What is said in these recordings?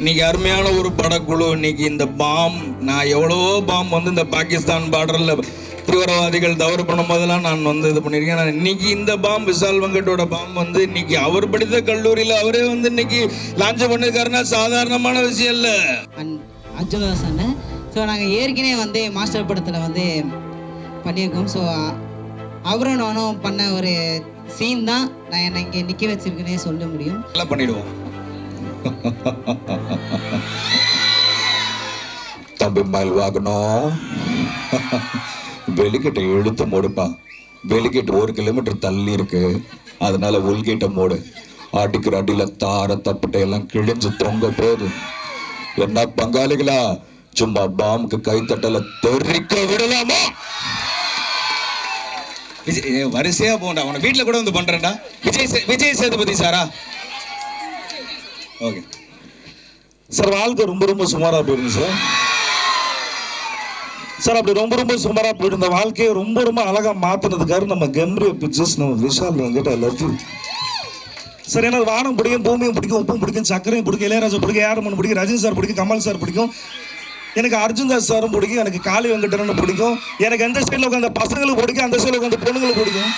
இன்னைக்கு அருமையான ஒரு படக்குழு. இன்னைக்கு இந்த பாம் நான் எவ்வளவோ பாம் வந்து இந்த பாகிஸ்தான் பார்டர்ல தீவிரவாதிகள் தவறு பண்ணும் போதெல்லாம் நான் வந்து இது பண்ணியிருக்கேன். நான் இன்னைக்கு இந்த பாம் விஷால் வெங்கட்டோட பாம் வந்து இன்னைக்கு அவர் படித்த கல்லூரியில் அவரே வந்து இன்னைக்கு லான்ச் பண்ணிருக்காருன்னா சாதாரணமான விஷயம் இல்லை. அர்ஜுனதாஸ் அண்ணன் ஸோ நாங்கள் ஏற்கனவே வந்து மாஸ்டர் படத்தில் வந்து பண்ணியிருக்கோம். ஸோ அவரும் நானும் பண்ண ஒரு சீன் தான் நான் என்னை இங்கே நிற்க வச்சிருக்கேனே சொல்ல முடியும். நல்லா பண்ணிடுவோம். தம்பி மயில்வாகனம் வெளிக்கிட்ட இழுத்து மூடுப்பா வெளிக்கிட்ட ஒரு கிலோமீட்டர் தள்ளி இருக்கு. அதனால உள்கிட்ட மூடு. அடிக்கிற அடியில தார தப்பிட்ட எல்லாம் கிழிஞ்சு தொங்க போகுது. என்ன பங்காளிகளா? சும்மா பாம்புக்கு கைத்தட்டல தெரிக்க விடலாமா? விஜய் வரிசையா போண்டா உன வீட்டுல கூட வந்து பண்றேன்டா. விஜய் விஜய் சேதுபதி சாரா. ஓகே. சார் வாழ்க்கை ரொம்ப ரொம்ப சுமாராக போயிருந்து சார். சார் அப்படி ரொம்ப ரொம்ப சுமாரா போயிருந்த வாழ்க்கையை ரொம்ப ரொம்ப அழகாக மாற்றினதுக்காக நம்ம கம்பீரிய பிக்சர்ஸ் நம்ம விஷால் வந்துட்டு ஐ லவ் யூ சார் எனக்கு வானம் பிடிக்கும் பூமியும் பிடிக்கும் உப்பும் பிடிக்கும் சக்கரையும் பிடிக்கும் இளையராஜா பிடிக்கும் ஏரமன் பிடிக்கும் ரஜினி சார் பிடிக்கும் கமல் சார் பிடிக்கும். எனக்கு அர்ஜுன் தாஸ் சாரும் பிடிக்கும் எனக்கு காளி வெங்கடரன் பிடிக்கும். எனக்கு எந்த சைடில் உட்காந்த பசங்களுக்கு பிடிக்கும் அந்த சைடில் உட்காந்து பொண்ணுங்களுக்கு பிடிக்கும்.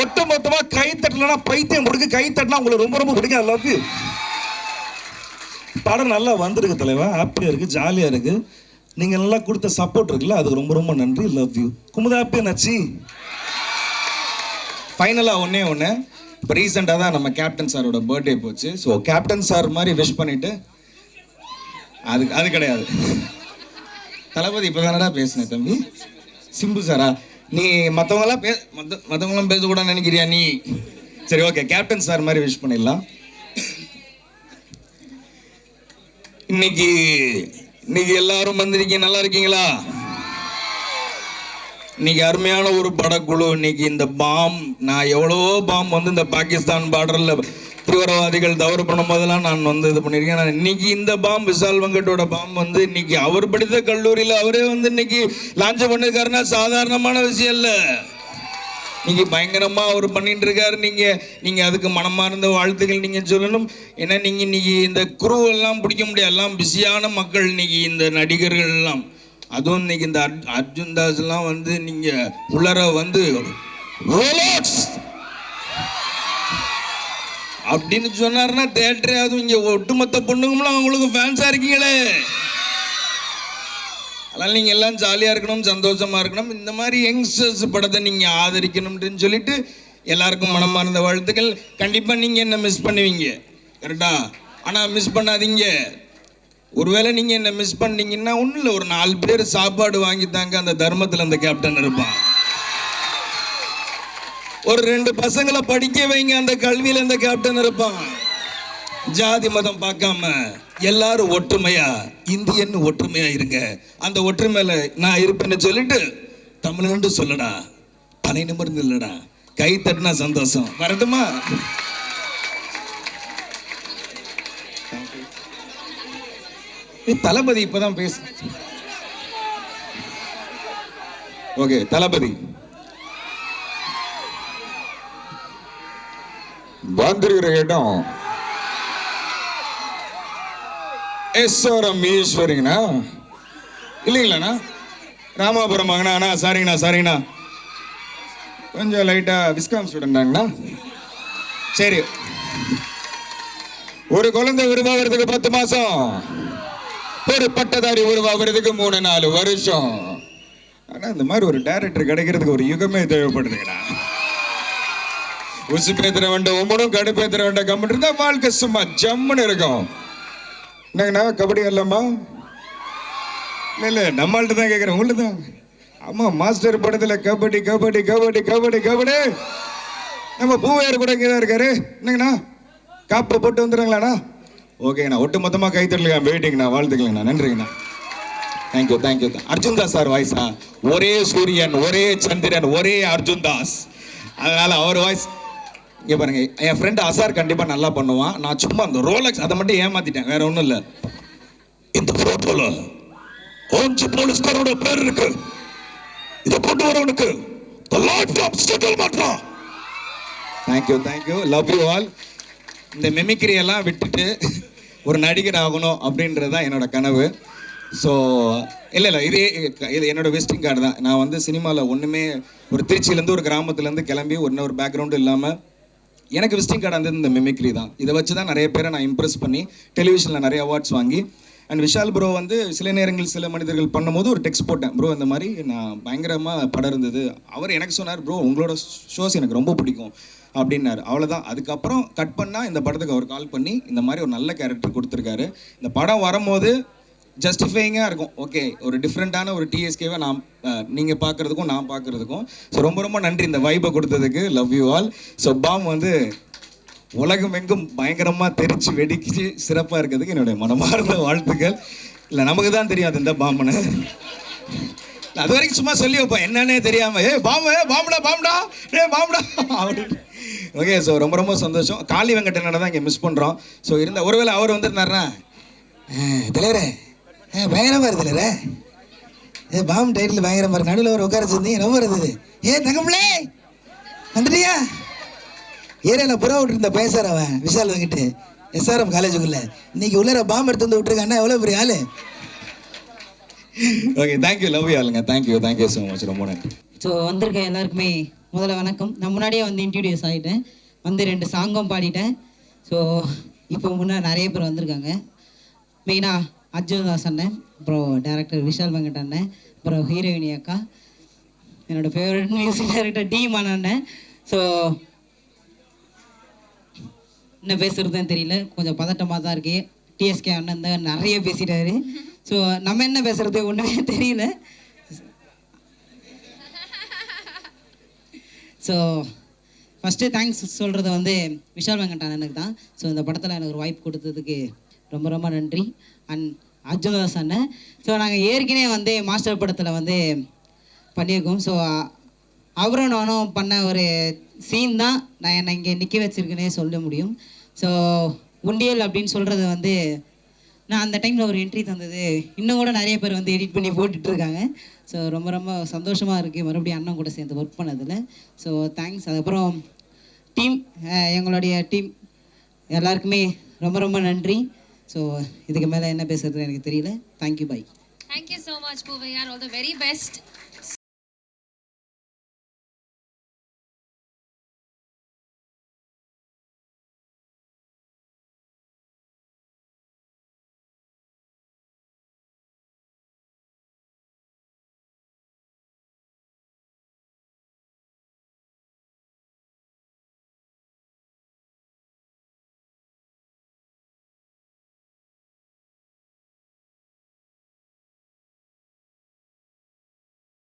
ஒட்டு மொத்தமாக கை தட்டலன்னா பைத்தியம் பிடிக்கும் கை தட்டினா உங்களுக்கு ரொம்ப ரொம்ப பிடிக்கும். ஐ லவ் யூ படம் நல்லா வந்திருக்கு தலைவா. ஹாப்பியாக இருக்குது ஜாலியாக இருக்குது நீங்கள் நல்லா கொடுத்த சப்போர்ட் இருக்குல்ல அதுக்கு ரொம்ப ரொம்ப நன்றி. லவ் யூ குமுதா ஹாப்பியாக நச்சி ஃபைனலாக ஒன்றே ஒன்று இப்போ ரீசெண்டாக தான் நம்ம கேப்டன் சாரோட பர்த்டே போச்சு. ஸோ கேப்டன் சார் மாதிரி விஷ் பண்ணிவிட்டு அது அது கிடையாது. தளபதி இப்போ தானடா பேசினேன் தம்பி? சிம்பு சாரா நீ மற்றவங்களாம் பே மற்ற மற்றவங்களாம் பேசக்கூடாதுன்னு நினைக்கிறியா நீ? சரி ஓகே கேப்டன் சார் மாதிரி விஷ் பண்ணிடலாம். இன்னைக்கு இன்னைக்கு எல்லாரும் வந்திருக்கீங்க நல்லா இருக்கீங்களா? இன்னைக்கு அருமையான ஒரு படக்குழு. இன்னைக்கு இந்த பாம் நான் எவ்வளவோ பாம் வந்து இந்த பாகிஸ்தான் பார்டர்ல தீவிரவாதிகள் தவறு பண்ணும் போதெல்லாம் நான் வந்து இது பண்ணியிருக்கேன். நான் இன்னைக்கு இந்த பாம் விஷால் வெங்கட்டோட பாம் வந்து இன்னைக்கு அவர் படித்த கல்லூரியில் அவரே வந்து இன்னைக்கு லான்ச் பண்ணிருக்காருன்னா சாதாரணமான விஷயம் இல்லை. நீங்கள் பயங்கரமாக அவர் பண்ணிட்டு இருக்காரு நீங்கள் நீங்கள் அதுக்கு மனமார்ந்த வாழ்த்துக்கள் நீங்கள் சொல்லணும். ஏன்னா நீங்கள் இன்னைக்கு இந்த குருவெல்லாம் பிடிக்க முடியாது. எல்லாம் பிஸியான மக்கள் இன்னைக்கு இந்த நடிகர்கள் எல்லாம். அதுவும் இன்னைக்கு இந்த அர்ஜ்- அர்ஜுன் தாஸ்லாம் வந்து நீங்கள் உள்ளர வந்து அப்படின்னு சொன்னாருன்னா தேட்டரே அதுவும் இங்கே ஒட்டுமொத்த பொண்ணுங்களும் அவங்களுக்கு ஃபேன்ஸாக இருக்கீங்களே. அதனால் நீங்கள் எல்லாம் ஜாலியாக இருக்கணும் சந்தோஷமாக இருக்கணும். இந்த மாதிரி யங்ஸ்டர்ஸ் படத்தை நீங்கள் ஆதரிக்கணும்னு சொல்லிட்டு எல்லாருக்கும் மனமார்ந்த வாழ்த்துக்கள். கண்டிப்பாக நீங்கள் என்ன மிஸ் பண்ணுவீங்க? கரெக்டா ஆனால் மிஸ் பண்ணாதீங்க. ஒருவேளை நீங்கள் என்ன மிஸ் பண்ணீங்கன்னா ஒன்றும் இல்லை ஒரு நாலு பேர் சாப்பாடு வாங்கித்தாங்க அந்த தர்மத்தில் அந்த கேப்டன் இருப்பான். ஒரு ரெண்டு பசங்களை படிக்க வைங்க அந்த கல்வியில் அந்த கேப்டன் இருப்பான். ஜாதி மதம் பார்க்காம எல்லாரும் ஒற்றுமையா? இந்தியன் ஒற்றுமையா இருங்க. அந்த ஒற்றுமையில நான் இருப்பேன்னு சொல்லிட்டு தமிழ்னு சொல்லடா. தலை நிமிர்ந்து இல்லடா. கை தட்டினா சந்தோஷம். வரட்டுமா? தளபதி இப்பதான் பேச. ஓகே தளபதி. வந்திருக்கிற இடம் எஸ்ஆர்எம் ஈஸ்வரிங்கண்ணா இல்லைங்களாண்ணா? ராமாபுரம் வாங்கண்ணா அண்ணா சாரிங்கண்ணா சாரிங்கண்ணா கொஞ்சம் லைட்டாக விஸ்காம் ஸ்டூடெண்டாங்கண்ணா சரி. ஒரு குழந்தை உருவாகிறதுக்கு பத்து மாசம். ஒரு பட்டதாரி உருவாகிறதுக்கு மூணு நாலு வருஷம். ஆனா இந்த மாதிரி ஒரு டைரக்டர் கிடைக்கிறதுக்கு ஒரு யுகமே தேவைப்படுதுங்கண்ணா. உசுப்பேத்திர வேண்ட ஒவ்வொன்றும் உம்மனும் கடுப்பேத்துற வேண்டாம் கம்முன்னு இருந்தா வாழ்க்கை சும்மா ஜம்முன்னு இருக்கும். என்னங்கண்ணா கபடி இல்லம்மா இல்லை இல்லை நம்மள்ட்ட தான் கேட்குறேன் உங்கள்ட்ட தான். ஆமாம் மாஸ்டர் படத்தில் கபடி கபடி கபடி கபடி கபடி. நம்ம பூவையார் கூட இங்கே தான் இருக்காரு. என்னங்கண்ணா காப்பை போட்டு வந்துடுறாங்களாண்ணா? ஓகேங்கண்ணா ஒட்டு மொத்தமாக கை தட்டலாம் வெயிட்டிங்கண்ணா வாழ்த்துக்கலங்கண்ணா நன்றிங்கண்ணா. Thank you thank you Arjun Das sir வாய்ஸா ஒரே சூரியன் ஒரே சந்திரன் ஒரே அர்ஜுன் தாஸ். அதனால அவர் வாய்ஸ் இங்கே பாருங்க என் ஃப்ரெண்டு அசார் கண்டிப்பாக நல்லா பண்ணுவான். நான் சும்மா அந்த ரோலக்ஸ் அதை மட்டும் ஏமாத்திட்டேன் வேற ஒன்றும் இல்லை. இந்த போட்டோல அஞ்சு போலீஸ்காரோட பேர் இருக்கு. இதை கொண்டு வரவனுக்கு the life of தான் thank you thank you love you all இந்த மெமிக்ரி எல்லாம் விட்டுட்டு ஒரு நடிகர் ஆகணும் அப்படின்றது தான் என்னோட கனவு. ஸோ இல்லை இல்லை இதே இது என்னோட விசிட்டிங் கார்டு தான். நான் வந்து சினிமாவில் ஒன்றுமே ஒரு திருச்சியிலேருந்து ஒரு கிராமத்துலேருந்து கிளம்பி ஒன்று ஒரு பேக்ரவுண்டு இல்லாமல் எனக்கு விசிட்டிங் கார்டு வந்து இந்த மிமிக்ரி தான். இதை வச்சு தான் நிறைய பேரை நான் இம்ப்ரெஸ் பண்ணி டெலிவிஷனில் நிறைய அவார்ட்ஸ் வாங்கி அண்ட் விஷால் ப்ரோ வந்து சில நேரங்கள் சில மனிதர்கள் பண்ணும்போது ஒரு டெக்ஸ்ட் போட்டேன். ப்ரோ இந்த மாதிரி நான் பயங்கரமாக படம் இருந்தது அவர் எனக்கு சொன்னார் ப்ரோ உங்களோட ஷோஸ் எனக்கு ரொம்ப பிடிக்கும். அப்படின்னாரு. அவ்வளோதான் அதுக்கப்புறம் கட் பண்ணால் இந்த படத்துக்கு அவர் கால் பண்ணி இந்த மாதிரி ஒரு நல்ல கேரக்டர் கொடுத்துருக்காரு. இந்த படம் வரும்போது ஜஸ்டிஃபைங்காக இருக்கும். ஓகே ஒரு டிஃப்ரெண்ட்டான ஒரு டிஎஸ்கேவை நான் நீங்கள் பார்க்குறதுக்கும் நான் பார்க்குறதுக்கும். ஸோ ரொம்ப ரொம்ப நன்றி இந்த வைபை கொடுத்ததுக்கு. லவ் யூ ஆல் ஸோ பாம் வந்து உலகம் எங்கும் பயங்கரமாக தெரிச்சு வெடிச்சு சிறப்பாக இருக்கிறதுக்கு என்னுடைய மனமார்ந்த வாழ்த்துக்கள். இல்லை நமக்கு தான் தெரியும் அது இந்த பாம்புன்னு அது வரைக்கும் சும்மா சொல்லி வைப்போம். என்னன்னே தெரியாம ஏ பாம்பு பாம்புடா பாம்புடா ஏ பாம்புடா அப்படின்னு. ஓகே ஸோ ரொம்ப ரொம்ப சந்தோஷம். காளி வெங்கடனோட தான் இங்கே மிஸ் பண்ணுறோம் ஸோ இருந்த ஒருவேளை அவர் வந்துருந்தாருன்னா தலைவரே ஆ பயங்கரமா இருக்கு தலைவரே ஏ பாம் டைட்டில் பயங்கரமா இருக்கு. நடுவில் ஒரு உட்கார வச்சிருந்தீங்க ரொம்ப இருந்தது ஏ தங்கப்பிள்ளே வந்துட்டியா? ஏரியாவில் புறா விட்டுருந்த பேசுற அவன் விஷால் வந்துட்டு எஸ்ஆர்எம் காலேஜுக்குள்ள இன்னைக்கு உள்ளர பாம்பு எடுத்து வந்து விட்டுருக்கான்னா எவ்வளோ பெரிய ஆளு? Okay thank you love you ஆளுங்க. Thank you thank you so much ரொம்ப நன்றி. ஸோ வந்திருக்க எல்லாருக்குமே முதல்ல வணக்கம். நான் முன்னாடியே வந்து இன்ட்ரடியூஸ் ஆகிட்டேன் வந்து ரெண்டு சாங்கும் பாடிட்டேன். ஸோ இப்போ முன்னே நிறைய பேர் வந்திருக்காங்க. மெயினாக அர்ஜுன்தாஸ் அண்ணன் அப்புறம் டேரக்டர் விஷால் வெங்கட் அண்ணன் அப்புறம் ஹீரோயினி அக்கா என்னோட favourite music director D Imman அண்ணன். ஸோ என்ன பேசுறதுன்னு தெரியல. கொஞ்சம் பதட்டமாக தான் இருக்கு. டிஎஸ்கே அண்ணன் தான் நிறைய பேசிட்டாரு. ஸோ நம்ம என்ன பேசுறது ஒன்றுமே தெரியல. ஸோ ஃபஸ்ட்டு தேங்க்ஸ் சொல்கிறது வந்து விஷால் வெங்கட் அண்ணனுக்கு தான். ஸோ இந்த படத்தில் எனக்கு ஒரு வாய்ப்பு கொடுத்ததுக்கு ரொம்ப ரொம்ப நன்றி. அண்ட் அர்ஜுனதாஸ் அண்ணன் ஸோ நாங்கள் ஏற்கனவே வந்து மாஸ்டர் படத்தில் வந்து பண்ணியிருக்கோம். ஸோ அவரும் நானும் பண்ண ஒரு சீன் தான் நான் என்னை இங்கே நிற்க வச்சிருக்கேனே சொல்ல முடியும். ஸோ உண்டியல் அப்படின்னு சொல்கிறது வந்து நான் அந்த டைமில் ஒரு என்ட்ரி தந்தது. இன்னும் கூட நிறைய பேர் வந்து எடிட் பண்ணி போட்டுட்ருக்காங்க. ஸோ ரொம்ப ரொம்ப சந்தோஷமாக இருக்குது மறுபடியும் அண்ணன் கூட சேர்ந்து ஒர்க் பண்ணதில். ஸோ தேங்க்ஸ் அதுக்கப்புறம் டீம் எங்களுடைய டீம் எல்லாருக்குமே ரொம்ப ரொம்ப நன்றி. ஸோ இதுக்கு மேலே என்ன பேசுறது எனக்கு தெரியல thank you bye thank you so much Poovaiyar all the very best